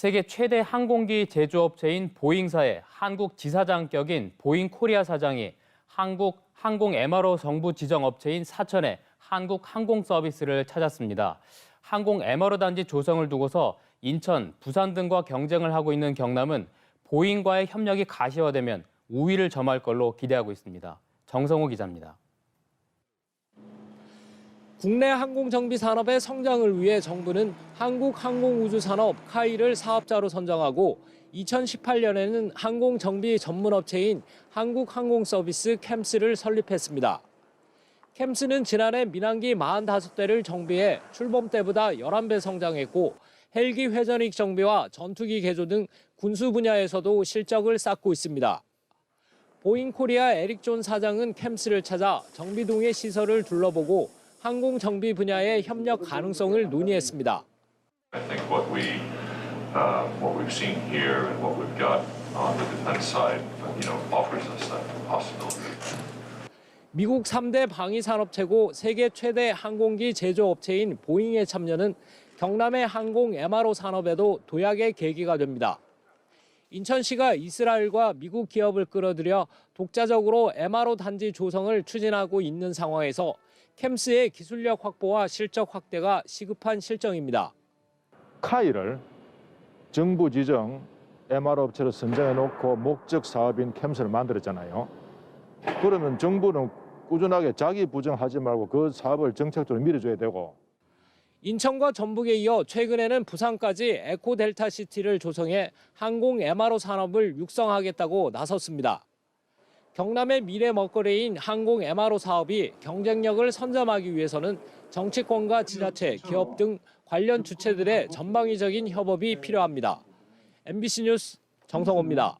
세계 최대 항공기 제조업체인 보잉사의 한국 지사장격인 보잉 코리아 사장이 한국 항공 MRO 정부 지정 업체인 사천의 한국 항공 서비스를 찾았습니다. 항공 MRO 단지 조성을 두고서 인천, 부산 등과 경쟁을 하고 있는 경남은 보잉과의 협력이 가시화되면 우위를 점할 걸로 기대하고 있습니다. 정성호 기자입니다. 국내 항공정비 산업의 성장을 위해 정부는 한국항공우주산업 카이를 사업자로 선정하고 2018년에는 항공정비 전문업체인 한국항공서비스 캠스를 설립했습니다. 캠스는 지난해 민항기 45대를 정비해 출범 때보다 11배 성장했고 헬기 회전익 정비와 전투기 개조 등 군수 분야에서도 실적을 쌓고 있습니다. 보잉 코리아 에릭 존 사장은 캠스를 찾아 정비동의 시설을 둘러보고 항공 정비 분야의 협력 가능성을 논의했습니다. I think what we, uh, what we've seen here and what we've got on the defense side, you know, offers us that possibility. 미국 3대 방위 산업체고 세계 최대 항공기 제조업체인 보잉의 참여는 경남의 항공 MRO 산업에도 도약의 계기가 됩니다. 인천시가 이스라엘과 미국 기업을 끌어들여 독자적으로 MRO 단지 조성을 추진하고 있는 상황에서 캠스의 기술력 확보와 실적 확대가 시급한 실정입니다. 카이를 정부 지정 MR 업체로 선정해 놓고 목적 사업인 캠스를 만들었잖아요. 그러면 정부는 꾸준하게 자기 부정하지 말고 그 사업을 정책적으로 밀어줘야 되고 인천과 전북에 이어 최근에는 부산까지 에코 델타 시티를 조성해 항공 MRO 산업을 육성하겠다고 나섰습니다. 경남의 미래 먹거리인 항공 MRO 사업이 경쟁력을 선점하기 위해서는 정치권과 지자체, 기업 등 관련 주체들의 전방위적인 협업이 필요합니다. MBC 뉴스 정성호입니다.